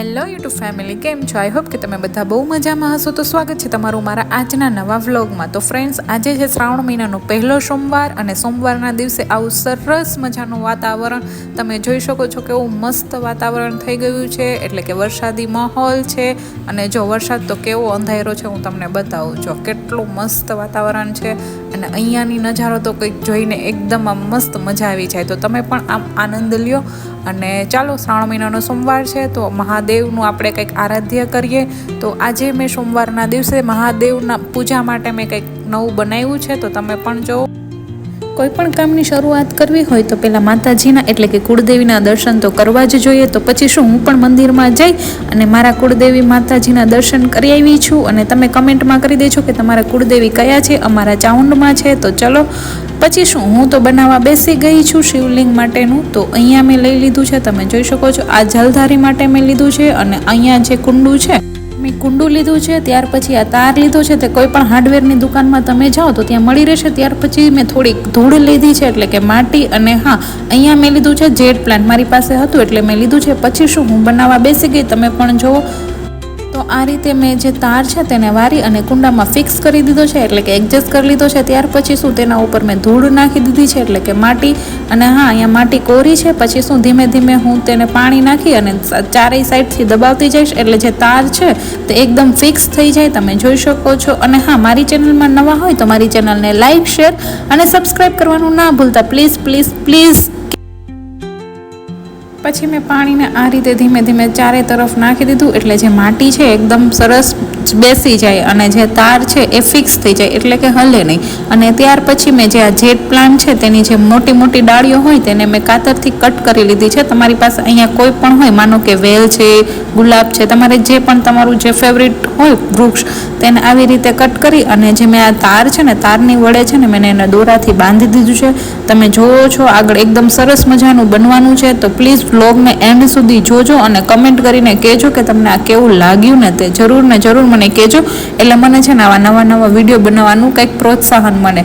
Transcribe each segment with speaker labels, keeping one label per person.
Speaker 1: Hello YouTube family, કેમ છો? I hope કે તમે બધા બહુ મજામાં હશો. તો સ્વાગત છે તમારું મારા આજના નવા વ્લોગમાં. તો ફ્રેન્ડ્સ આજે છે શ્રાવણ મહિનાનો પહેલો સોમવાર અને સોમવારના દિવસે આવું સરસ મજાનું વાતાવરણ તમે જોઈ શકો છો કેવું મસ્ત વાતાવરણ થઈ ગયું છે, એટલે કે વરસાદી માહોલ છે. અને જો વરસાદ તો કેવો અંધારો છે, હું તમને બતાવું છું. કેટલું મસ્ત વાતાવરણ છે. અને અહીંયાની નજારો તો કંઈક જોઈને એકદમ આમ મસ્ત મજા આવી જાય. તો તમે પણ આમ આનંદ લ્યો. અને ચાલો શ્રાવણ મહિનાનો સોમવાર છે, તો મહાદેવનું આપણે કંઈક આરાધ્ય કરીએ. તો આજે મેં સોમવારના દિવસે મહાદેવના પૂજા માટે મેં કંઈક નવું બનાવ્યું છે, તો તમે પણ જો. કોઈ પણ કામની શરૂઆત કરવી હોય તો પહેલાં માતાજીના એટલે કે કુળદેવીના દર્શન તો કરવા જ જોઈએ. તો પછી શું, હું પણ મંદિરમાં જઈ અને મારા કુળદેવી માતાજીના દર્શન કરી આવી છું. અને તમે કમેન્ટમાં કરી દેજો કે તમારા કુળદેવી કયા છે, અમારા ચાઉન્ડમાં છે. તો ચલો પછી શું, હું તો બનાવવા બેસી ગઈ છું શિવલિંગ માટેનું, તો અહીંયા મેં લઈ લીધું છે, તમે જોઈ શકો છો, આ જલધારી માટે મેં લીધું છે અને અહીંયા જે કુંડું છે, મેં કુંડું લીધું છે, ત્યાર પછી આ તાર લીધો છે, તે કોઈ પણ હાર્ડવેરની દુકાનમાં તમે જાઓ તો ત્યાં મળી રહેશે, ત્યાર પછી મેં થોડીક ધૂળ લીધી છે, એટલે કે માટી અને હા, અહીંયા મેં લીધું છે જેટ પ્લાન્ટ મારી પાસે હતું, એટલે મેં લીધું છે, પછી શું, હું બનાવવા બેસી ગઈ, તમે પણ જુઓ તો આ રીતે મેં જે તાર છે તેને વારી અને કુંડામાં ફિક્સ કરી દીધો છે, એટલે કે એડજસ્ટ કરી લીધો છે. ત્યાર પછી શું તેના ઉપર મેં ધૂળ નાખી દીધી છે, એટલે કે માટી. અને હા, અહીંયા માટી કોરી છે. પછી શું ધીમે ધીમે હું તેને પાણી નાખી અને ચારેય સાઈડથી દબાવતી જઈશ, એટલે જે તાર છે તે એકદમ ફિક્સ થઈ જાય. તમે જોઈ શકો છો. અને હા, મારી ચેનલમાં નવા હોય તો મારી ચેનલને લાઇક શેર અને સબસ્ક્રાઈબ કરવાનું ના ભૂલતા. પ્લીઝ પ્લીઝ પ્લીઝ પછી મેં પાણીને આ રીતે ધીમે ધીમે ચારે તરફ નાખી દીધું એટલે જે માટી છે, એકદમ સરસ બેસી જાય અને જે તાર છે એ ફિક્સ થઈ જાય એટલે કે હલે નહીં. અને ત્યાર પછી મેં જે આ જેટ પ્લાન્ટ છે તેની જે મોટી મોટી ડાળીઓ હોય તેને મેં કાતરથી કટ કરી લીધી છે. તમારી પાસે અહીંયા કોઈ પણ હોય, માનો કે વેલ છે, ગુલાબ છે, તમારે જે પણ તમારું જે ફેવરિટ હોય વૃક્ષ, તેને આવી રીતે કટ કરી અને જે મેં આ તાર છે ને, તારની વડે છે ને, મેં એને દોરાથી બાંધી દીધું છે. તમે જોવો છો, આગળ એકદમ સરસ મજાનું બનવાનું છે. તો પ્લીઝ બ્લોગને એન્ડ સુધી જોજો અને કમેન્ટ કરીને કહેજો કે તમને આ કેવું લાગ્યું ને તે જરૂર ને જરૂર મને કહેજો. એટલે મને છે ને આવા નવા નવા વીડિયો બનાવવાનું કંઈક પ્રોત્સાહન મળે.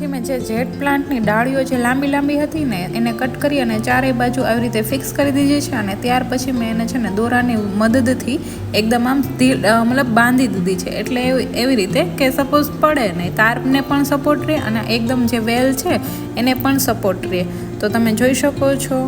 Speaker 1: પછી મેં જે જેટ પ્લાન્ટની ડાળીઓ જે લાંબી લાંબી હતી ને, એને કટ કરી અને ચારેય બાજુ આવી રીતે ફિક્સ કરી દીધી છે અને ત્યાર પછી મેં એને છે ને દોરાની મદદથી એકદમ આમ મતલબ બાંધી દીધી છે. એટલે એવી રીતે કે સપોઝ પડે નહીં, તારને પણ સપોર્ટ રહે અને એકદમ જે વેલ છે, એને પણ સપોર્ટ રહે. તો તમે જોઈ શકો છો.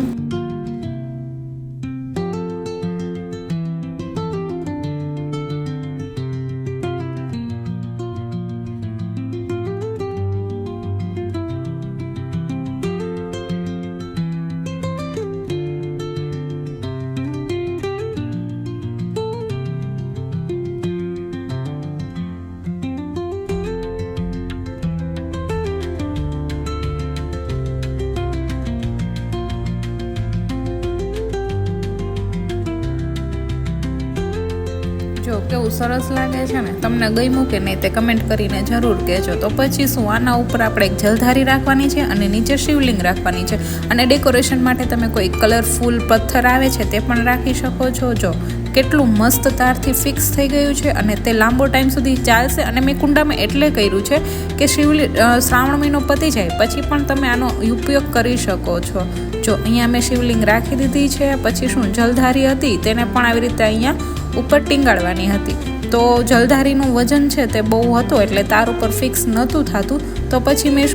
Speaker 1: કેવું સરસ લાગે છે ને? તમને ગમ્યું કે નહીં તે કમેન્ટ કરીને જરૂર કહેજો. તો પછી શું? આના ઉપર આપણે એક જલધારી રાખવાની છે અને નીચે શિવલિંગ રાખવાની છે. અને ડેકોરેશન માટે તમે કોઈ કલરફુલ પથ્થર આવે છે તે પણ રાખી શકો છો. જો કેટલું મસ્ત તારથી ફિક્સ થઈ ગયું છે અને તે લાંબો ટાઈમ સુધી ચાલશે. અને મેં કુંડામાં એટલે કર્યું છે કે શિવલિંગ શ્રાવણ મહિનો પતી જાય પછી પણ તમે આનો ઉપયોગ કરી શકો છો. જો અહીંયા મેં શિવલિંગ રાખી દીધી છે, પછી શું? જલધારી હતી, તેને પણ આવી રીતે અહીંયા ઉપર ટીંગાડવાની હતી. તો જલધારીનું વજન છે તે બહુ હતું એટલે તાર ઉપર ફિક્સ નહોતું થતું. તો પછી મેં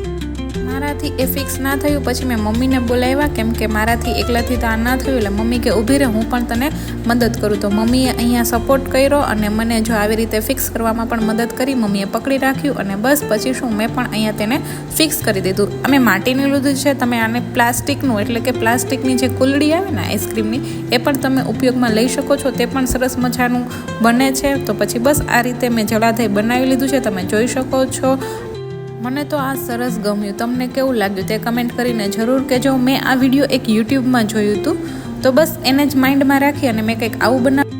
Speaker 1: મારાથી એ ફિક્સ ના થયું. પછી મેં મમ્મીને બોલાવ્યા કેમ કે મારાથી એકલાથી તો આ ના થયું. એટલે મમ્મી કે ઊભી રહે, હું પણ તને મદદ કરું. તો મમ્મીએ અહીંયા સપોર્ટ કર્યો અને મને જો આવી રીતે ફિક્સ કરવામાં પણ મદદ કરી, મમ્મીએ પકડી રાખ્યું અને બસ પછી શું, મેં પણ અહીંયા તેને ફિક્સ કરી દીધું. અમે માટીનું લીધું છે. તમે આને પ્લાસ્ટિકનું, એટલે કે પ્લાસ્ટિકની જે કુલડી આવે ને આઈસ્ક્રીમની, એ પણ તમે ઉપયોગમાં લઈ શકો છો. તે પણ સરસ મજાનું બને છે. તો પછી બસ આ રીતે મેં જલાધાઈ બનાવી લીધું છે. તમે જોઈ શકો છો. મને તો આ સરસ ગમ્યું. તમને કેવું લાગ્યું તે કમેન્ટ કરીને જરૂર કહેજો. મેં આ વીડિયો એક યુટ્યુબમાં જોયું હતું. તો બસ એને જ માઇન્ડમાં રાખી અને મેં કંઈક આવું બનાવ્યું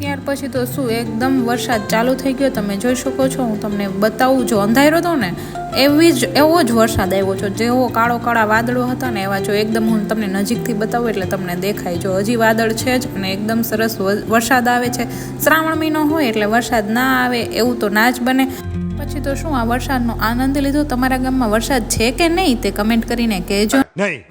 Speaker 1: ત્યાર પછી તો શું, એકદમ વરસાદ ચાલુ થઈ ગયો. તમે જોઈ શકો છો, હું તમને બતાવું જો અંધારો હતો ને, એવી જ, એવો જ વરસાદ આવ્યો છો. જેવો કાળો કાળા વાદળો હતા ને, એવા જો એકદમ હું તમને નજીકથી બતાવું એટલે તમને દેખાય. જો હજી વાદળ છે જ અને એકદમ સરસ વરસાદ આવે છે. શ્રાવણ મહિનો હોય એટલે વરસાદ ના આવે, એવું તો ના જ બને. પછી તો શું આ વરસાદનો આનંદ લીધો? તમારા ગામમાં વરસાદ છે કે નહીં? તે કમેન્ટ કરીને કહેજો.
Speaker 2: નહીં.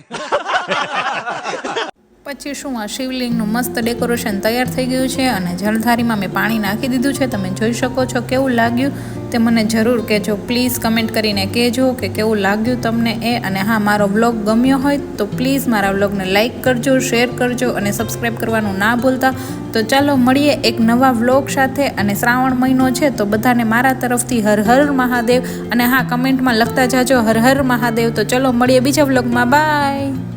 Speaker 1: પછી શું આ શિવલિંગનું મસ્ત ડેકોરેશન તૈયાર થઈ ગયું છે અને જલધારીમાં મેં પાણી નાખી દીધું છે. તમે જોઈ શકો છો કેવું લાગ્યું. તે મને જરૂર કહેજો. પ્લીઝ કમેન્ટ કરીને કહેજો કે કેવું લાગ્યું તમને એ. અને હા, મારો વ્લોગ ગમ્યો હોય તો પ્લીઝ મારા વ્લોગને લાઇક કરજો, શેર કરજો અને સબસ્ક્રાઈબ કરવાનું ના ભૂલતા. તો ચાલો મળીએ એક નવા વ્લોગ સાથે. અને શ્રાવણ મહિનો છે તો બધાને મારા તરફથી હર હર મહાદેવ. અને હા, કમેન્ટમાં લખતા જાજો હર હર મહાદેવ. તો ચલો મળીએ બીજા વ્લોગમાં. બાય!